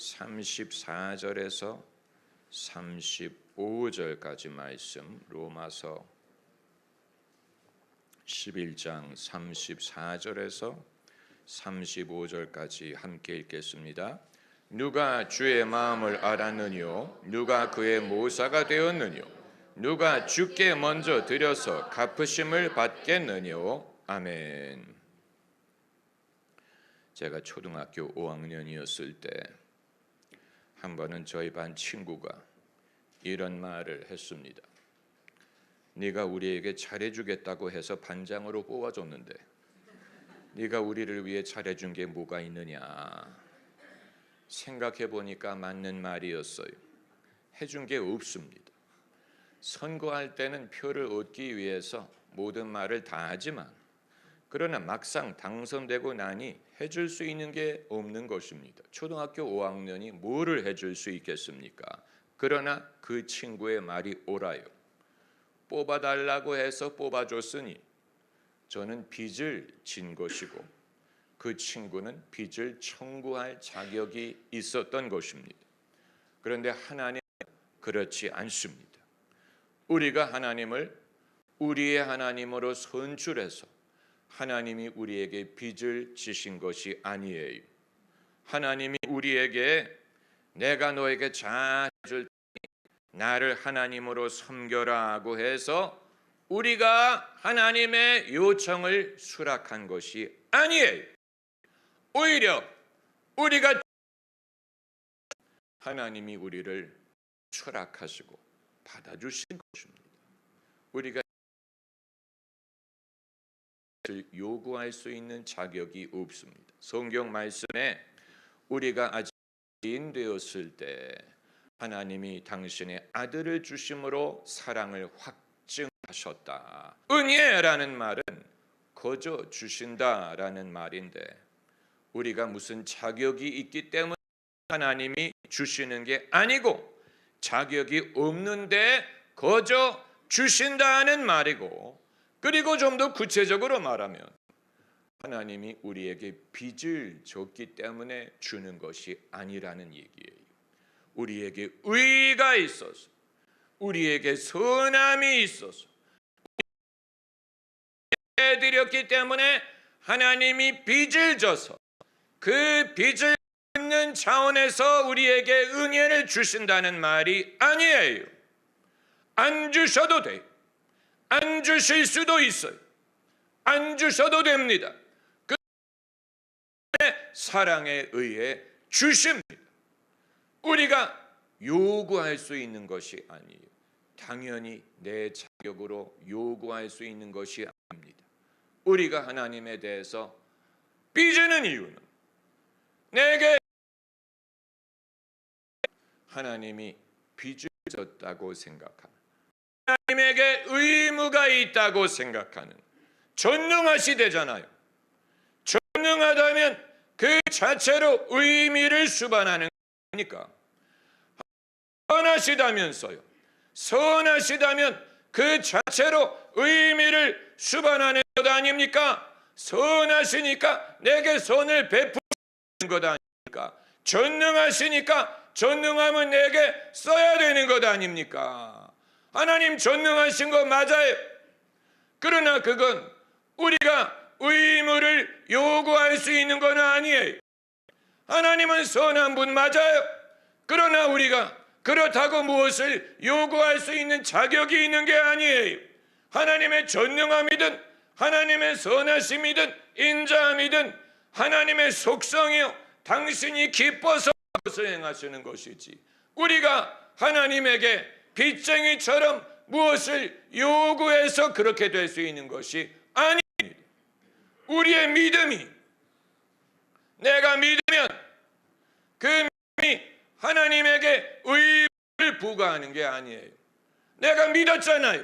34절에서 35절까지 말씀 로마서 11장 34절에서 35절까지 함께 읽겠습니다. 누가 주의 마음을 알았느뇨 누가 그의 모사가 되었느뇨 누가 주께 먼저 드려서 갚으심을 받겠느뇨 아멘. 제가 초등학교 5학년이었을 때 한 번은 저희 반 친구가 이런 말을 했습니다. 네가 우리에게 잘해주겠다고 해서 반장으로 뽑아줬는데 네가 우리를 위해 잘해준 게 뭐가 있느냐 생각해 보니까 맞는 말이었어요. 해준 게 없습니다. 선거할 때는 표를 얻기 위해서 모든 말을 다 하지만 그러나 막상 당선되고 나니 해줄 수 있는 게 없는 것입니다. 초등학교 5학년이 뭐를 해줄 수 있겠습니까? 그러나 그 친구의 말이 옳아요. 뽑아달라고 해서 뽑아줬으니 저는 빚을 진 것이고 그 친구는 빚을 청구할 자격이 있었던 것입니다. 그런데 하나님 그렇지 않습니다. 우리가 하나님을 우리의 하나님으로 선출해서 하나님이 우리에게 빚을 지신 것이 아니에요. 하나님이 우리에게 내가 너에게 잘줄 나를 하나님으로 섬겨라고 해서 우리가 하나님의 요청을 수락한 것이 아니에요. 오히려 우리가 하나님이 우리를 추락하시고 받아주신 것입니다. 우리가 요구할 수 있는 자격이 없습니다. 성경 말씀에 우리가 아직 인 되었을 때 하나님이 당신의 아들을 주심으로 사랑을 확증하셨다. 은혜라는 말은 거저 주신다라는 말인데 우리가 무슨 자격이 있기 때문에 하나님이 주시는 게 아니고 자격이 없는데 거저 주신다는 말이고 그리고 좀 더 구체적으로 말하면 하나님이 우리에게 빚을 줬기 때문에 주는 것이 아니라는 얘기예요. 우리에게 의가 있어서 우리에게 선함이 있어서 해드렸기 때문에 하나님이 빚을 져서 그 빚을 갚는 차원에서 우리에게 은혜를 주신다는 말이 아니에요. 안 주셔도 돼요. 안 주실 수도 있어요. 안 주셔도 됩니다. 그 사랑에 의해 주십니다. 우리가 요구할 수 있는 것이 아니에요. 당연히 내 자격으로 요구할 수 있는 것이 아닙니다. 우리가 하나님에 대해서 삐지는 이유는 내게 하나님이 빚을 졌다고 생각합니다. 하나님에게 의무가 있다고 생각하는 전능하시되잖아요. 전능하다면 그 자체로 의미를 수반하는 거니까 선하시다면서요. 선하시다면 그 자체로 의미를 수반하는 것 아닙니까? 선하시니까 내게 선을 베푸는 것 아닙니까? 전능하시니까 전능함은 내게 써야 되는 것 아닙니까? 하나님 전능하신 거 맞아요. 그러나 그건 우리가 의무를 요구할 수 있는 건 아니에요. 하나님은 선한 분 맞아요. 그러나 우리가 그렇다고 무엇을 요구할 수 있는 자격이 있는 게 아니에요. 하나님의 전능함이든 하나님의 선하심이든 인자함이든 하나님의 속성이요 당신이 기뻐서 행하시는 것이지 우리가 하나님에게 빚쟁이처럼 무엇을 요구해서 그렇게 될 수 있는 것이 아닙니다. 우리의 믿음이 내가 믿으면 그 믿음이 하나님에게 의를 부과하는 게 아니에요. 내가 믿었잖아요.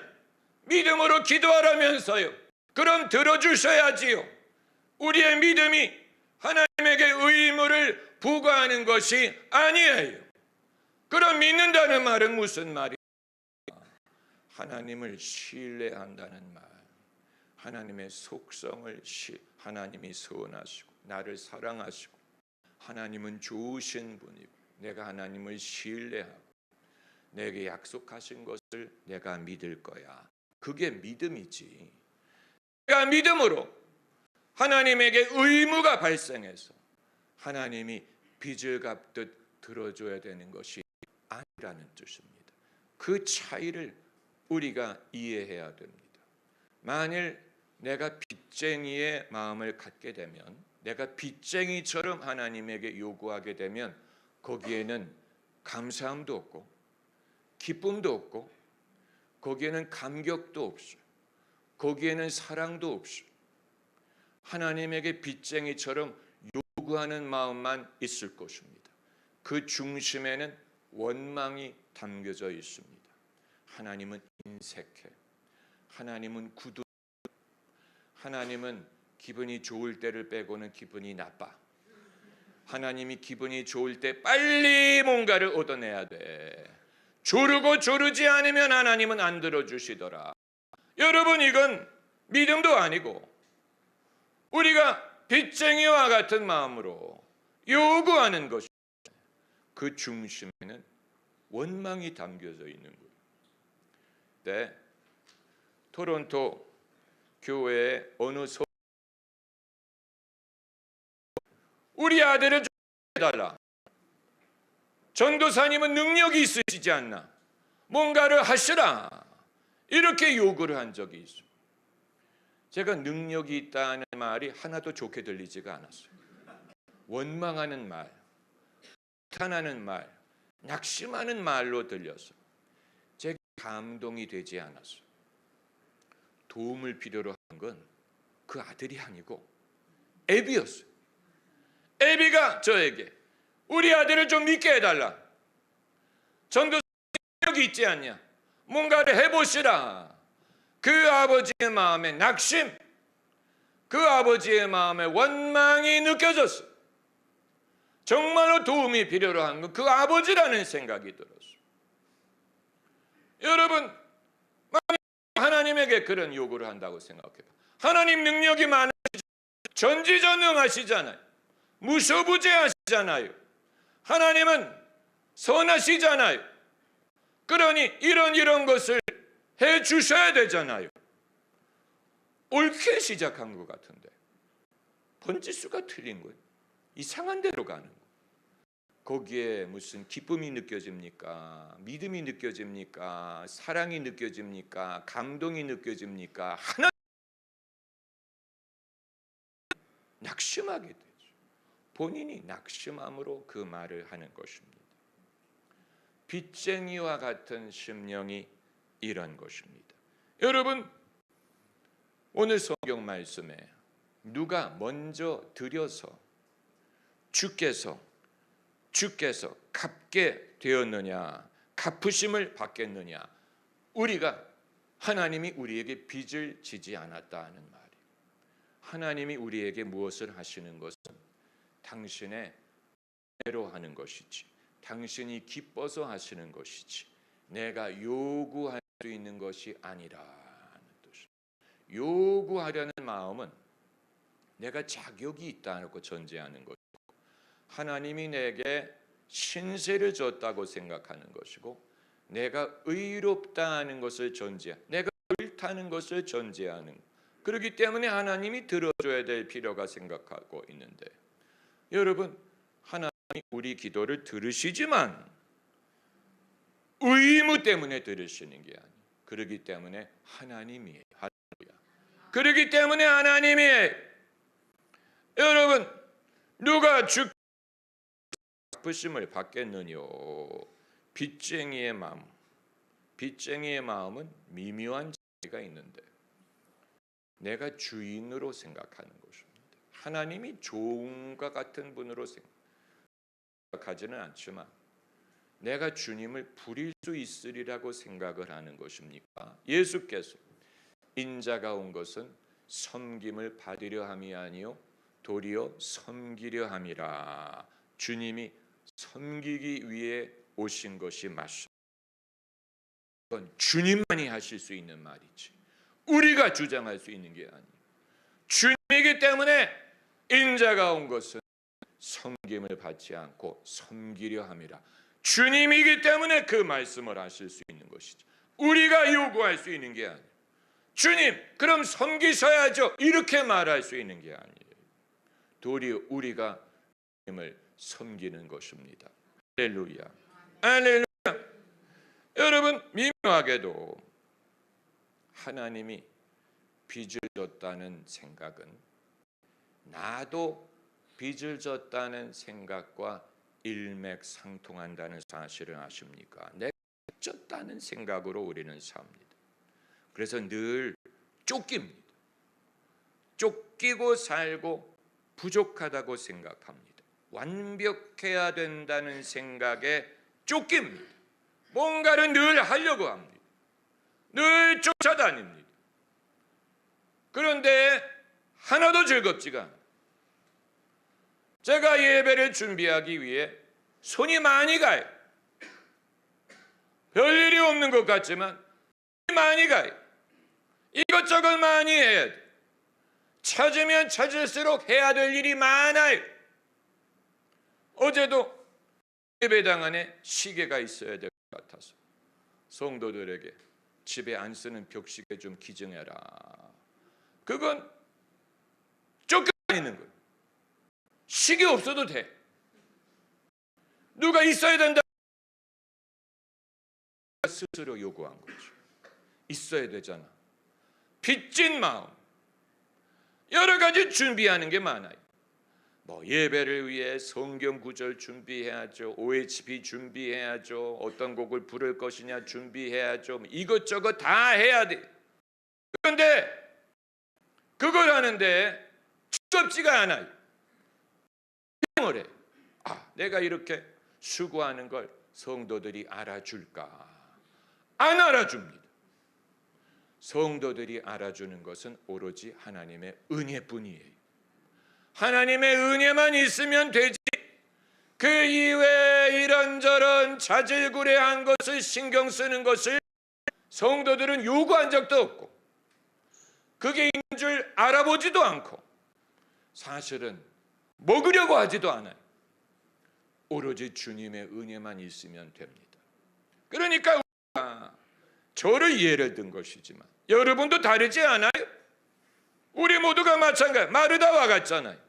믿음으로 기도하라면서요. 그럼 들어주셔야지요. 우리의 믿음이 하나님에게 의무를 부과하는 것이 아니에요. 그럼 믿는다는 말은 무슨 말이에요? 하나님을 신뢰한다는 말. 하나님의 속성을 하나님이 선하시고 나를 사랑하시고 하나님은 좋으신 분이고 내가 하나님을 신뢰하고 내게 약속하신 것을 내가 믿을 거야. 그게 믿음이지. 내가 믿음으로 하나님에게 의무가 발생해서 하나님이 빚을 갚듯 들어줘야 되는 것이 아니라는 뜻입니다. 그 차이를 우리가 이해해야 됩니다. 만일 내가 빚쟁이의 마음을 갖게 되면 내가 빚쟁이처럼 하나님에게 요구하게 되면 거기에는 감사함도 없고 기쁨도 없고 거기에는 감격도 없어요. 거기에는 사랑도 없어요. 하나님에게 빚쟁이처럼 요구하는 마음만 있을 것입니다. 그 중심에는 원망이 담겨져 있습니다. 하나님은 인색해. 하나님은 구두. 하나님은 기분이 좋을 때를 빼고는 기분이 나빠. 하나님이 기분이 좋을 때 빨리 뭔가를 얻어내야 돼. 조르고 조르지 않으면 하나님은 안 들어주시더라. 여러분 이건 믿음도 아니고 우리가 빚쟁이와 같은 마음으로 요구하는 것이 그 중심에는 원망이 담겨져 있는 거예요. 네, 토론토 교회의 어느 소 우리 아들을 좀 해달라. 전도사님은 능력이 있으시지 않나? 뭔가를 하시라. 이렇게 요구를 한 적이 있어요. 제가 능력이 있다는 말이 하나도 좋게 들리지가 않았어요. 원망하는 말, 탄하는 말, 낙심하는 말로 제가 감동이 되지 않았어요. 도움을 필요로 한 건 그 아들이 아니고 애비였어요. 애비가 저에게 우리 아들을 좀 믿게 해달라. 전도 능력이 있지 않냐? 뭔가를 해보시라. 그 아버지의 마음에 낙심, 그 아버지의 마음에 원망이 느껴졌어. 정말로 도움이 필요로 한 건 그 아버지라는 생각이 들었어. 여러분, 하나님에게 그런 요구를 한다고 생각해요. 하나님 능력이 많으시죠. 전지전능하시잖아요. 무소부재하시잖아요. 하나님은 선하시잖아요. 그러니 이런 이런 것을 해 주셔야 되잖아요. 옳게 시작한 것 같은데 번지수가 틀린 거예요. 이상한 데로 가는 거. 거기에 무슨 기쁨이 느껴집니까? 믿음이 느껴집니까? 사랑이 느껴집니까? 감동이 느껴집니까? 하나 낙심하게 되죠. 본인이 낙심함으로 그 말을 하는 것입니다. 빚쟁이와 같은 심령이 이런 것입니다. 여러분 오늘 성경 말씀에 누가 먼저 드려서 주께서 주께서 갚게 되었느냐? 갚으심을 받겠느냐? 우리가 하나님이 우리에게 빚을 지지 않았다는 말이 하나님이 우리에게 무엇을 하시는 것은 당신의 애로 하는 것이지 당신이 기뻐서 하시는 것이지 내가 요구할 수 있는 것이 아니라는 뜻. 요구하려는 마음은 내가 자격이 있다고 전제하는 것이고 하나님이 내게 신세를 줬다고 생각하는 것이고 내가 의롭다는 것을 전제, 내가 옳다는 것을 전제하는. 그렇기 때문에 하나님이 들어줘야 될 필요가 생각하고 있는데 여러분 하나님이 우리 기도를 들으시지만 의무 때문에 들으시는 게 아니에요. 그러기 때문에 하나님이에요. 할렐루야. 그러기 때문에 하나님이에요. 여러분 누가 주 갚으심을 받겠느뇨? 빚쟁이의 마음. 빚쟁이의 마음은 미묘한 차이가 있는데 내가 주인으로 생각하는 것입니다. 하나님이 좋은과 같은 분으로 생각하지는 않지만 내가 주님을 부릴 수 있으리라고 생각을 하는 것입니까? 예수께서 인자가 온 것은 섬김을 받으려 함이 아니요 도리어 섬기려 함이라. 주님이 섬기기 위해 오신 것이 맞습니다. 그건 주님만이 하실 수 있는 말이지. 우리가 주장할 수 있는 게 아니에요. 주님이기 때문에 인자가 온 것은 섬김을 받지 않고 섬기려 함이라. 주님이기 때문에 그 말씀을 하실 수 있는 것이죠. 우리가 요구할 수 있는 게 아니에요. 주님, 그럼 섬기셔야죠. 이렇게 말할 수 있는 게 아니에요. 도리어 우리가 주님을 섬기는 것입니다. 할렐루야. 할렐루야. 여러분 미묘하게도 하나님이 빚을 졌다는 생각은 나도 빚을 졌다는 생각과 일맥상통한다는 사실을 아십니까? 내가 졌다는 생각으로 우리는 삽니다. 그래서 늘 쫓깁니다. 쫓기고 살고 부족하다고 생각합니다. 완벽해야 된다는 생각에 쫓깁니다. 뭔가를 늘 하려고 합니다. 늘 쫓아다닙니다. 그런데 하나도 즐겁지가 않아요. 제가 예배를 준비하기 위해 손이 많이 가요. 별일이 없는 것 같지만 많이 가요. 이것저것 많이 해야 돼. 찾으면 찾을수록 해야 될 일이 많아요. 어제도 예배당 안에 시계가 있어야 될 것 같아서 성도들에게 집에 안 쓰는 벽시계 좀 기증해라. 그건 쫓겨다니는 거예요. 시계 없어도 돼. 누가 있어야 된다. 스스로 요구한 거죠. 있어야 되잖아. 빚진 마음. 여러 가지 준비하는 게 많아요. 뭐 예배를 위해 성경 구절 준비해야죠. OHP 준비해야죠. 어떤 곡을 부를 것이냐 준비해야죠. 뭐 이것저것 다 해야 돼. 그런데 그걸 하는데 즐겁지가 않아요. 을 해. 아, 내가 이렇게 수고하는 걸 성도들이 알아줄까? 안 알아줍니다. 성도들이 알아주는 것은 오로지 하나님의 은혜뿐이에요. 하나님의 은혜만 있으면 되지. 그 이외에 이런저런 자질구레한 것을 신경 쓰는 것을 성도들은 요구한 적도 없고 그게 있는 줄 알아보지도 않고 사실은 먹으려고 하지도 않아요. 오로지 주님의 은혜만 있으면 됩니다. 그러니까 우리가 저를 예를 든 것이지만 여러분도 다르지 않아요? 우리 모두가 마찬가지. 마르다와 같잖아요.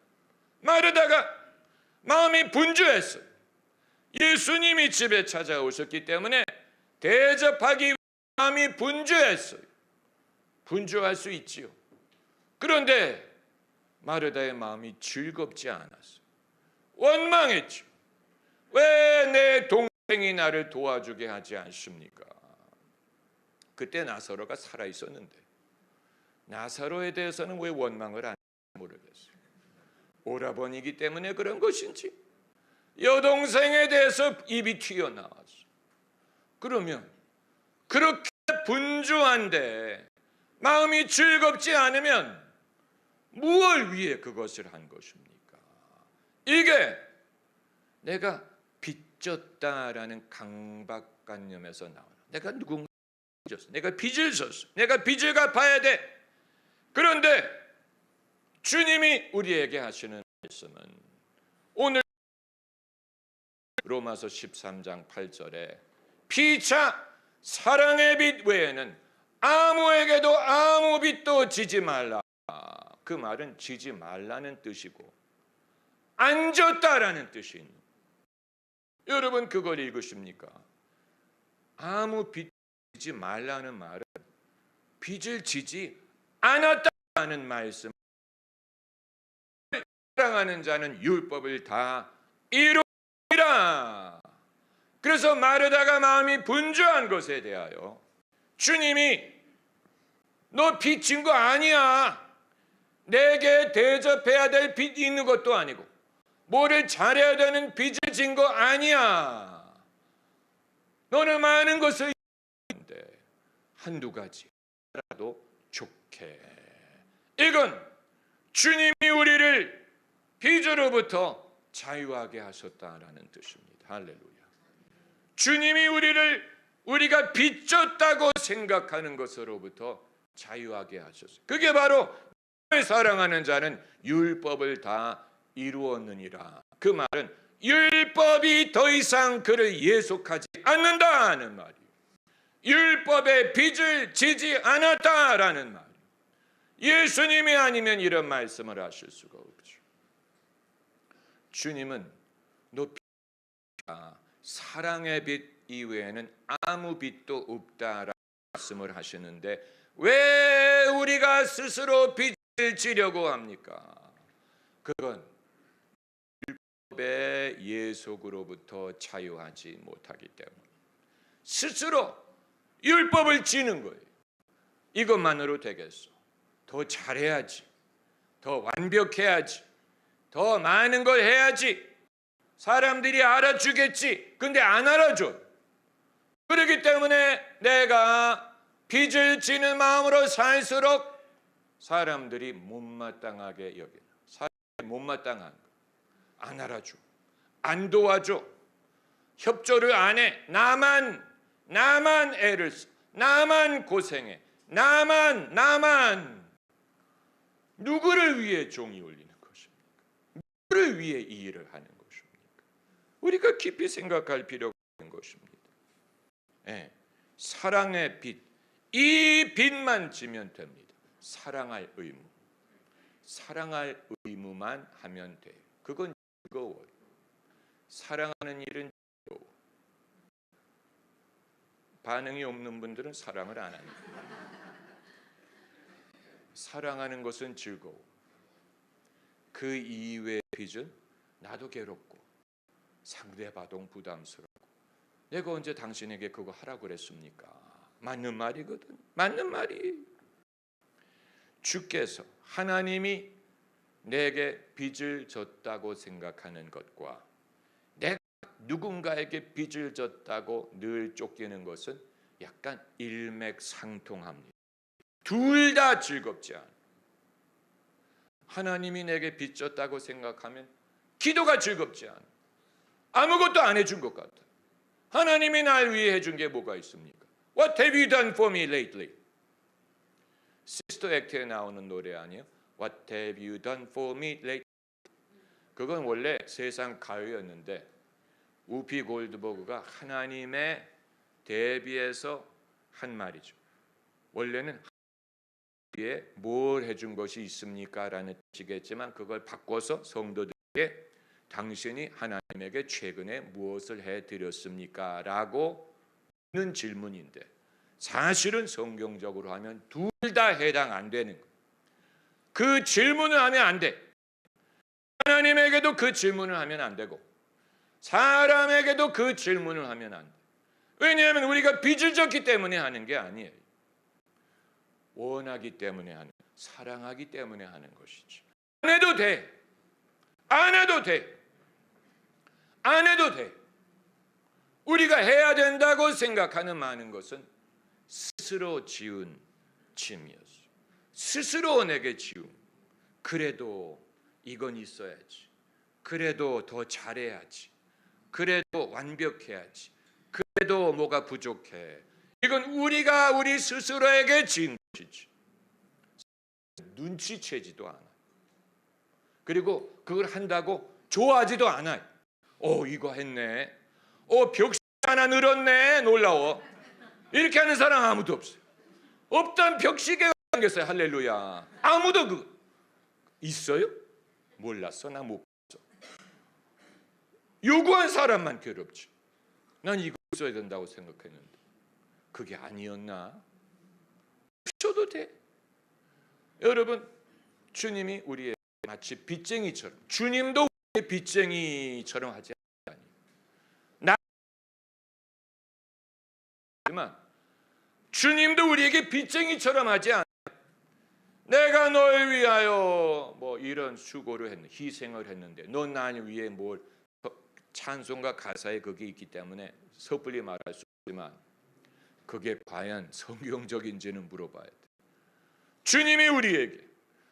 마르다가 마음이 분주했어요. 예수님이 집에 찾아오셨기 때문에 대접하기 마음이 분주했어요. 분주할 수 있지요. 그런데 마르다의 마음이 즐겁지 않았어요. 원망했죠. 왜 내 동생이 나를 도와주게 하지 않습니까? 그때 나사로가 살아 있었는데 나사로에 대해서는 왜 원망을 안. 오라버니기 때문에 그런 것인지 여동생에 대해서 입이 튀어나왔어. 그러면 그렇게 분주한데 마음이 즐겁지 않으면 무엇을 위해 그것을 한 것입니까? 이게 내가 빚졌다라는 강박관념에서 나오는 내가 누군가 빚졌어. 내가 빚을 졌어. 내가 빚을 갚아야 돼. 그런데 주님이 우리에게 하시는 말씀은 오늘 로마서 13장 8절에 피차 사랑의 빚 외에는 아무에게도 아무 빚도 지지 말라. 그 말은 지지 말라는 뜻이고 뜻이 있는. 여러분 그걸 읽으십니까? 아무 빚 지지 말라는 말은 빚을 지지 않았다는 말씀. 사랑하는 자는 율법을 다 이루리라. 그래서 마르다가 마음이 분주한 것에 대하여 주님이 너 빚 진 거 아니야. 내게 대접해야 될 빚이 있는 것도 아니고 뭐를 잘해야 되는 빚을 진 거 아니야. 너는 많은 것을 있는데 한두 가지라도 좋게. 이건 주님이 우리를 빚으로부터 자유하게 하셨다라는 뜻입니다. 할렐루야. 주님이 우리를 우리가 빚졌다고 생각하는 것으로부터 자유하게 하셨어요. 그게 바로 사랑하는 자는 율법을 다 이루었느니라. 그 말은 율법이 더 이상 그를 예속하지 않는다는 말이에요. 율법의 빚을 지지 않았다라는 말. 예수님이 아니면 이런 말씀을 하실 수가 없죠. 주님은 높이 사랑의 빛 이외에는 아무 빛도 없다라는 말씀을 하시는데 왜 우리가 스스로 빚을 지려고 합니까? 그건 율법의 예속으로부터 자유하지 못하기 때문에 스스로 율법을 지는 거예요. 이것만으로 되겠어. 더 잘해야지. 더 완벽해야지. 더 많은 걸 해야지. 사람들이 알아주겠지. 근데 안 알아줘. 그렇기 때문에 내가 빚을 지는 마음으로 살수록 사람들이 못마땅하게 여기는 사람들이 못마땅한 거. 안 알아줘. 안 도와줘. 협조를 안 해. 나만 나만 애를 써. 나만 고생해. 나만 나만 누구를 위해 종이 울리는? 누구를 위해 이 일을 하는 것입니까? 우리가 깊이 생각할 필요가 있는 것입니다. 예, 사랑의 빛, 이 빛만 지면 됩니다. 사랑할 의무, 사랑할 의무만 하면 돼요. 그건 즐거워요. 사랑하는 일은 즐거워. 반응이 없는 분들은 사랑을 안 합니다. 사랑하는 것은 즐거워. 그 이외의 빚은 나도 괴롭고 상대받은 부담스럽고 내가 언제 당신에게 그거 하라고 그랬습니까? 맞는 말이거든. 맞는 말이. 주께서 하나님이 내게 빚을 졌다고 생각하는 것과 내가 누군가에게 빚을 졌다고 늘 쫓기는 것은 약간 일맥상통합니다. 둘 다 즐겁지 않아. 하나님이 내게 빚졌다고 생각하면 기도가 즐겁지 않아. 아무것도 안 해준 것 같아. 하나님이 날 위해 해준 게 뭐가 있습니까? What have you done for me lately? 시스터 액트에 나오는 노래 아니에요? What have you done for me lately? 그건 원래 세상 가요였는데 우피 골드버그가 하나님의 대비해서 한 말이죠. 원래는 위에 뭘 해준 것이 있습니까?라는 뜻이겠지만 그걸 바꿔서 성도들에게 당신이 하나님에게 최근에 무엇을 해 드렸습니까? 라고 묻는 질문인데 사실은 성경적으로 하면 둘 다 해당 안 되는. 그 질문을 하면 안 돼. 하나님에게도 그 질문을 하면 안 되고 사람에게도 그 질문을 하면 안 돼. 왜냐하면 우리가 빚을 졌기 때문에 하는 게 아니에요. 원하기 때문에 하는, 사랑하기 때문에 하는 것이지. 안 해도 돼. 안 해도 돼. 안 해도 돼. 우리가 해야 된다고 생각하는 많은 것은 스스로 지은 짐이었어. 스스로 내게 지운. 그래도 이건 있어야지. 그래도 더 잘해야지. 그래도 완벽해야지. 그래도 뭐가 부족해. 이건 우리가 우리 스스로에게 지은 것이지. 눈치채지도 않아. 그리고 그걸 한다고 좋아하지도 않아요. 어 이거 했네. 어 벽시 하나 늘었네. 놀라워. 이렇게 하는 사람 아무도 없어요. 없던 벽시계가 생겼어요. 할렐루야. 아무도 그 있어요? 몰랐어. 나 못 봤어. 요구한 사람만 괴롭지. 난 이거 써야 된다고 생각했는데 그게 아니었나? 쉬어도 돼. 여러분 주님이 우리의 마치 빚쟁이처럼 주님도 우리의 빚쟁이처럼 하지 않니? 나지만 주님도 우리에게 빚쟁이처럼 하지 않아. 내가 널 위하여 뭐 이런 수고를 했는 희생을 했는데 넌 나를 위해 뭘 찬송가 가사에 그게 있기 때문에 섣불리 말할 수 없지만 그게 과연 성경적인지는 물어봐야 돼. 주님이 우리에게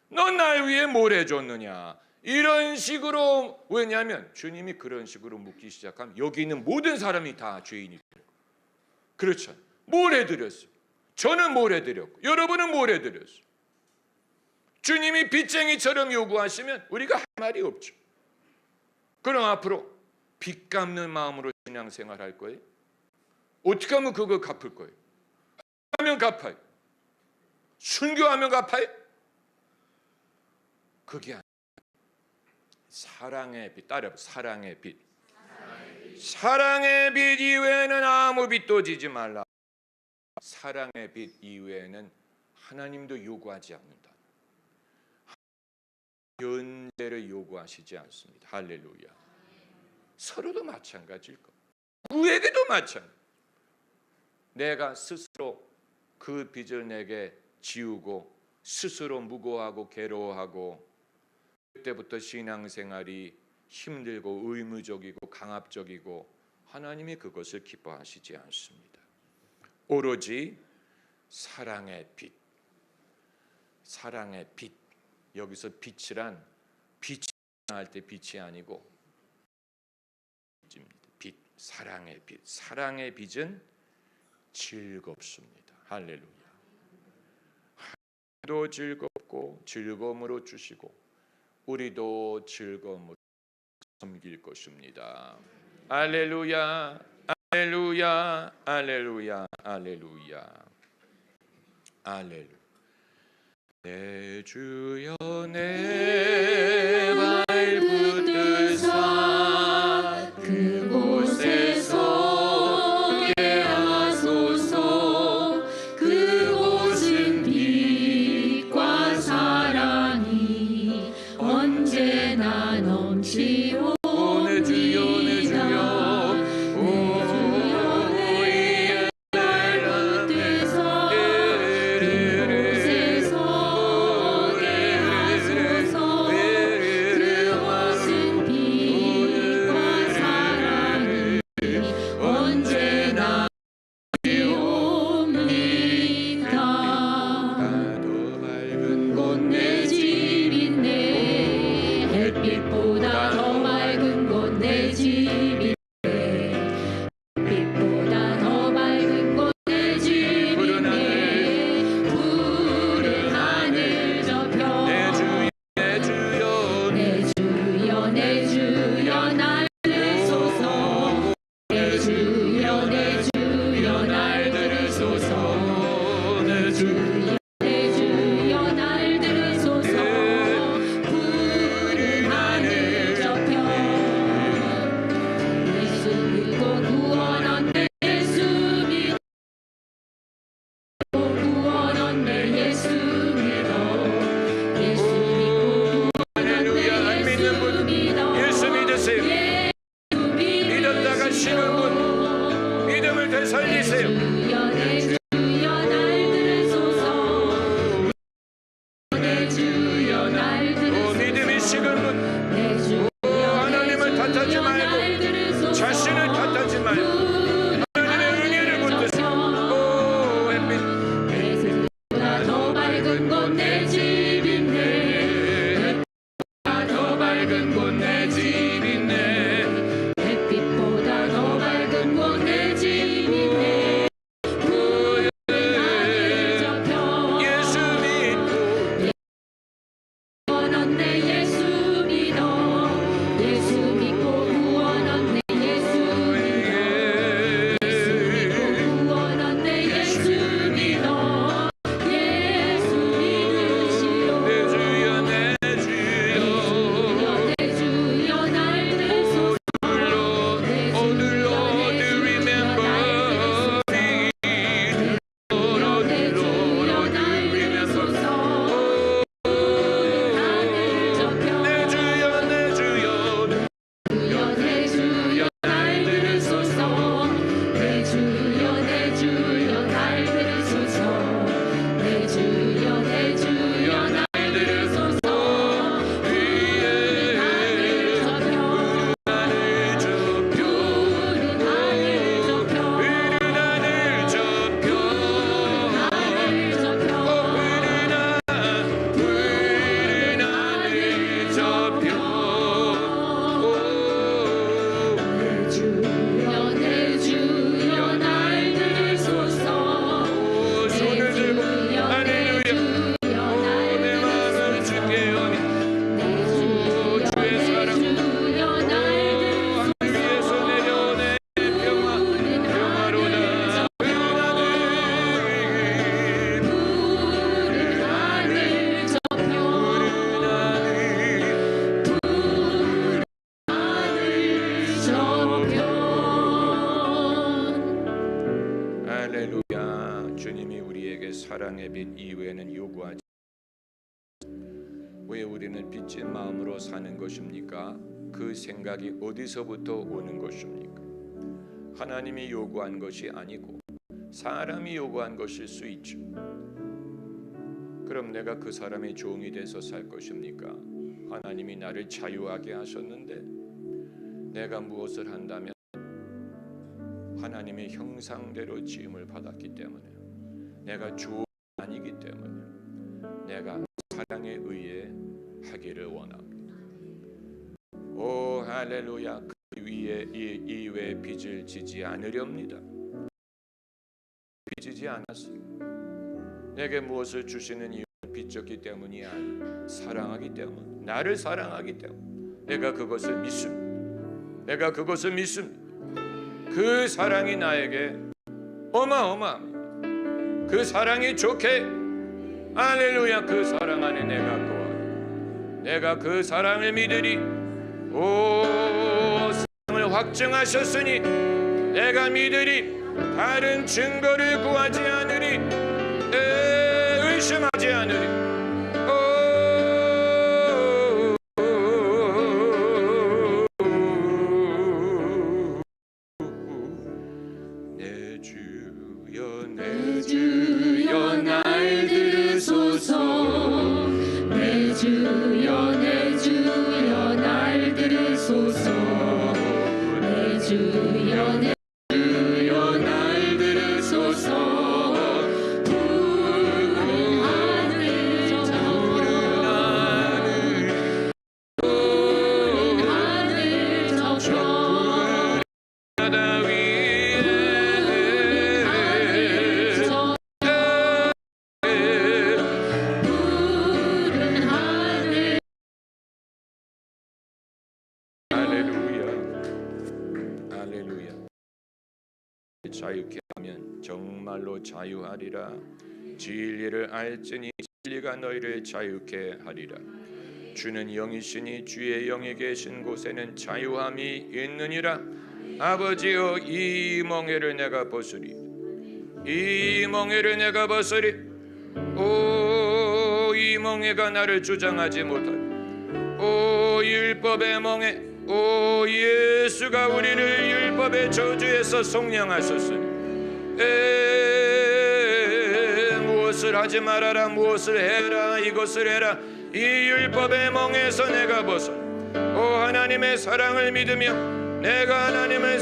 넌 날 위해 뭘 해줬느냐 이런 식으로 왜냐하면 주님이 그런 식으로 묻기 시작하면 여기 있는 모든 사람이 다 죄인이 돼요. 그렇죠. 뭘 해드렸어요? 저는 뭘 해드렸고 여러분은 뭘 해드렸어요? 주님이 빚쟁이처럼 요구하시면 우리가 할 말이 없죠. 그럼 앞으로 빚 갚는 마음으로 신앙생활 할 거예요? 어떻게 하면 그거 갚을 거예요? 하면 갚아요. 순교하면 갚아요. 그게 아니에요. 사랑의 빚 따라 사랑의 빚. 사랑의 빚 이외에는 아무 빚도 지지 말라. 사랑의 빚 이외에는 하나님도 요구하지 않는다. 연대를 요구하시지 않습니다. 할렐루야. 서로도 마찬가지일 거. 누구에게도 마찬가지. 내가 스스로 그 빚을 내게 지우고 스스로 무고하고 괴로워하고 그때부터 신앙생활이 힘들고 의무적이고 강압적이고 하나님이 그것을 기뻐하시지 않습니다. 오로지 사랑의 빛, 사랑의 빛. 여기서 빛이란 빛이 할때 빛이 아니고. 빛, 사랑의 빛. 사랑의 빛은 즐겁습니다. 할렐루야. 도 즐겁고 즐거움으로 주시고 우리도 즐거움으로 섬길 것입니다. 할렐루야. 할렐루야. 할렐루야. 할렐루야. 할렐루야. 내 주여 내 생각이 어디서부터 오는 것입니까? 하나님이 요구한 것이 아니고 사람이 요구한 것일 수 있죠. 그럼 내가 그 사람의 종이 돼서 살 것입니까? 하나님이 나를 자유하게 하셨는데 내가 무엇을 한다면 하나님의 형상대로 지음을 받았기 때문에 내가 주 아니기 때문에 내가 사랑에 의해 하기를 원합니다. 오 할렐루야 그 위에 이 이외 빚을 지지 않으렵니다. 빚지지 않았어요. 내게 무엇을 주시는 이유는 빚졌기 때문이 아니 사랑하기 때문 나를 사랑하기 때문 내가 그것을 믿습니다. 내가 그것을 믿습니다. 그 사랑이 나에게 어마어마합니다. 그 사랑이 좋게 할렐루야 그 사랑 안에 내가 거하리 내가 그 사랑을 믿으리 오 사랑을 확증하셨으니 내가 믿으리 다른 증거를 구하지 않으리 에, 의심하지 않으리 자유케 하면 정말로 자유하리라. 진리를 알지니 진리가 너희를 자유케 하리라. 주는 영이시니 주의 영이 계신 곳에는 자유함이 있느니라. 아버지여 이 멍에를 내가 벗으리. 이 멍에를 내가 벗으리. 오 이 멍에가 나를 주장하지 못하리. 오 율법의 멍에 오 예수가 우리를 율법의 저주에서 속량하셨으니. 에 무엇을 하지 말아라 무엇을 해라 이것을 해라. 이 율법의 멍에서 내가 벗어. 오 하나님의 사랑을 믿으며 내가 하나님을